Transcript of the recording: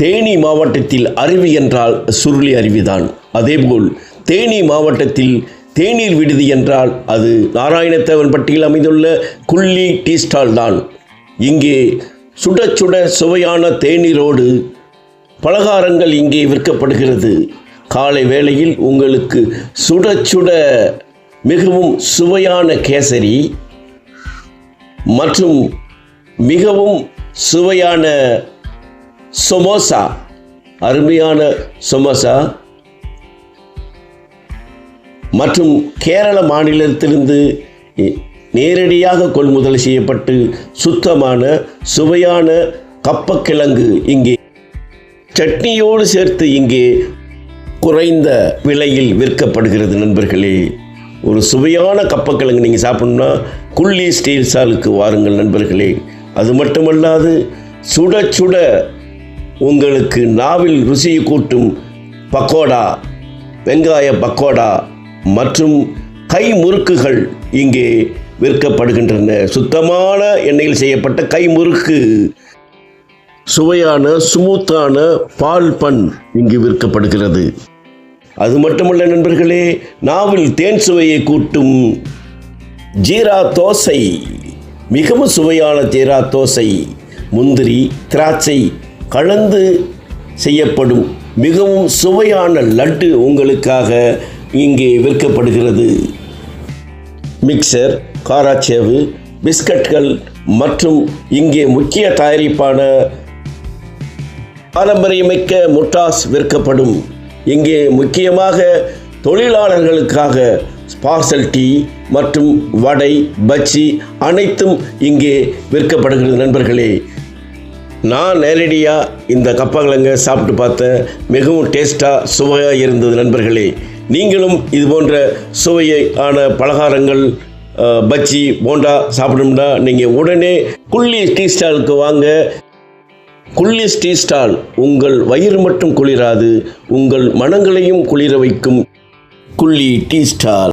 தேனி மாவட்டத்தில் அருவி என்றால் சுருளி அருவிதான். அதேபோல் தேனி மாவட்டத்தில் தேநீர் விடுதி என்றால் அது நாராயணத்தேவன்பட்டியில் அமைந்துள்ள குள்ளி டீ ஸ்டால் தான். இங்கே சுட சுட சுவையான தேநீரோடு பலகாரங்கள் இங்கே விற்கப்படுகிறது. காலை வேளையில் உங்களுக்கு சுட சுட மிகவும் சுவையான கேசரி மற்றும் மிகவும் சுவையான சமோசா. அருமையான சமோசா. மற்றும் கேரள மாநிலத்திலிருந்து நேரடியாக கொள்முதல் செய்யப்பட்டு சுத்தமான சுவையான கப்பக்கிழங்கு இங்கே. சட்னியோடு சேர்த்து இங்கே குறைந்த விலையில் விற்கப்படுகிறது நண்பர்களே. ஒரு சுவையான கப்பக்கிழங்கு நீங்கள் சாப்பிட்ணுன்னா குள்ளி ஸ்டீல் சாலுக்கு வாருங்கள் நண்பர்களே. அது மட்டுமல்லாது சுட சுட உங்களுக்கு நாவில் ருசியை கூட்டும் பக்கோடா வெங்காய பக்கோடா மற்றும் கை முறுக்குகள் இங்கே விற்கப்படுகின்றன. சுத்தமான எண்ணெயில் செய்யப்பட்ட கை முறுக்கு. சுவையான சுமூத்தான பால் பன் இங்கு விற்கப்படுகிறது. அது மட்டுமல்ல நண்பர்களே நாவில் தேன் சுவையை கூட்டும் ஜீரா தோசை. மிகவும் சுவையான ஜீரா தோசை. முந்திரி திராட்சை கலந்து செய்யப்படும். மிகவும் சுவையான லட்டு உங்களுக்காக இங்கே விற்கப்படுகிறது. மிக்சர் காராச்சேவு பிஸ்கட்கள் மற்றும் இங்கே முக்கிய தயாரிப்பான பாரம்பரியமிக்க முட்டாஸ் விற்கப்படும். இங்கே முக்கியமாக தொழிலாளர்களுக்காக பார்சல் டீ மற்றும் வடை பஜ்ஜி அனைத்தும் இங்கே விற்கப்படுகிறது நண்பர்களே. நான் நேரடியாக இந்த கப்பங்கிழங்க சாப்பிட்டு பார்த்தேன் மிகவும் டேஸ்ட்டாக சுவையாக இருந்தது நண்பர்களே. நீங்களும் இது போன்ற சுவையான பலகாரங்கள் பஜ்ஜி போண்டா சாப்பிடணும்னா நீங்கள் உடனே குள்ளி டீ ஸ்டாலுக்கு வாங்க. குள்ளி டீ ஸ்டால் உங்கள் வயிறு மட்டும் குளிராது உங்கள் மனங்களையும் குளிர வைக்கும் குள்ளி டீ ஸ்டால்.